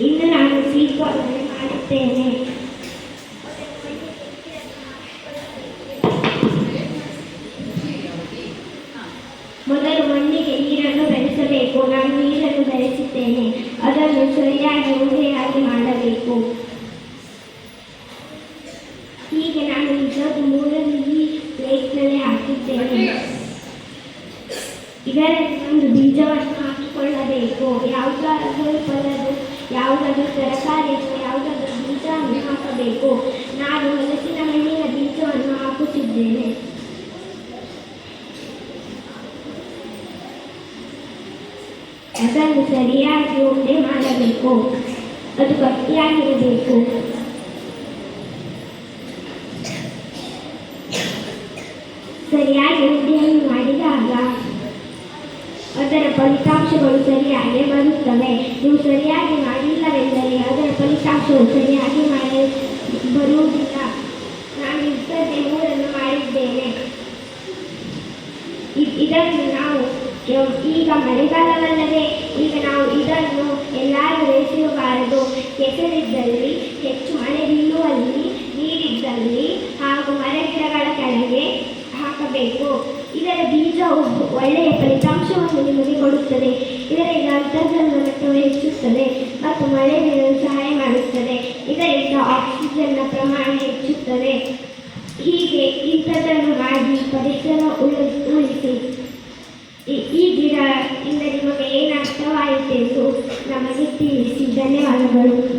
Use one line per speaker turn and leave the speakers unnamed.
ಇನ್ನು ನಾನು ಸ್ವೀಕರಣೆ ಮಾಡುತ್ತೇನೆ ಮೊದಲು ಮಣ್ಣಿಗೆ ನೀರನ್ನು ಬೆರೆಸಬೇಕು ನಾನು ನೀರನ್ನು ಬೆರೆಸಿದ್ದೇನೆ ಅದನ್ನು ಸರಿಯಾಗಿ ಉಂಡೆಯಾಗಿ ಮಾಡಬೇಕು ಹೀಗೆ ನಾನು ಮೂರನ್ನು ಈ ಪ್ಲೇಟ್ನಲ್ಲಿ ಹಾಕಿದ್ದೇನೆ ಇದರಲ್ಲಿ ಒಂದು ಬೀಜವನ್ನು ಹಾಕಿಕೊಳ್ಳಬೇಕು ಯಾವುದಾದರೂ ಫಲದು ಯಾವುದಾದ್ರೂ ತರಕಾರಿ ಯಾವುದಾದ್ರೂ ಬೀಜವನ್ನು ಹಾಕಬೇಕು. ನಾನು ಹಲಸಿನ ಹಣ್ಣಿನ ಬೀಜವನ್ನು ಹಾಕುತ್ತಿದ್ದೇನೆ. ಅದನ್ನು ಸರಿಯಾಗಿ ಉಂಡೆ ಮಾಡಬೇಕು. ಅದು ಗಟ್ಟಿಯಾಗಿರಬೇಕು. ಸರಿಯಾಗಿ ಉಂಡೆಯನ್ನು ಮಾಡಿದಾಗ ಅದರ ಫಲಿತಾಂಶಗಳು ಸರಿಯಾಗಿ ಬರುತ್ತವೆ. ನೀವು ಸರಿಯಾಗಿ ಮಾಡಿಲ್ಲವೆಂದರೆ ಅದರ ಫಲಿತಾಂಶವು ಸರಿಯಾಗಿ ಮಾಡಿ ಬರುವುದಿಲ್ಲ. ನಾನು ಇಂಥದ್ದೇ ಮೂರನ್ನು ಮಾಡಿದ್ದೇನೆ. ಇದನ್ನು ನಾವು ಈಗ ಮಳೆಗಾಲವಲ್ಲದೆ ಈಗ ನಾವು ಇದನ್ನು ಎಲ್ಲರೂ ಬೇಯಿಸಬಾರದು ಕೆಸರಿದ್ದಲ್ಲಿ ಹಾಕಬೇಕು ಇದರ ಬೀಜವು ಒಳ್ಳೆಯ ಫಲಿತಾಂಶವನ್ನು ನಿಮಗೆ ಕೊಡುತ್ತದೆ. ಇದರಿಂದ ಅಂತರ್ಜಲ ಮಟ್ಟವು ಹೆಚ್ಚುತ್ತದೆ ಮತ್ತು ಮಳೆ ಬೀಳಲು ಸಹಾಯ ಮಾಡುತ್ತದೆ. ಇದರಿಂದ ಆಕ್ಸಿಜನ್ನ ಪ್ರಮಾಣ ಹೆಚ್ಚುತ್ತದೆ. ಹೀಗೆ ಇಂಥದ್ದನ್ನು ಮಾಡಿ ಪರಿಸರ ಉಳಿ ಉಳಿಸಿ. ಈ- ಈ ಗಿಡ ಇಂದ ನಿಮಗೆ ಏನು ಅರ್ಥವಾಯಿತೆಂದು ನಮಗೆ ತಿಳಿಸಿ. ಧನ್ಯವಾದಗಳು.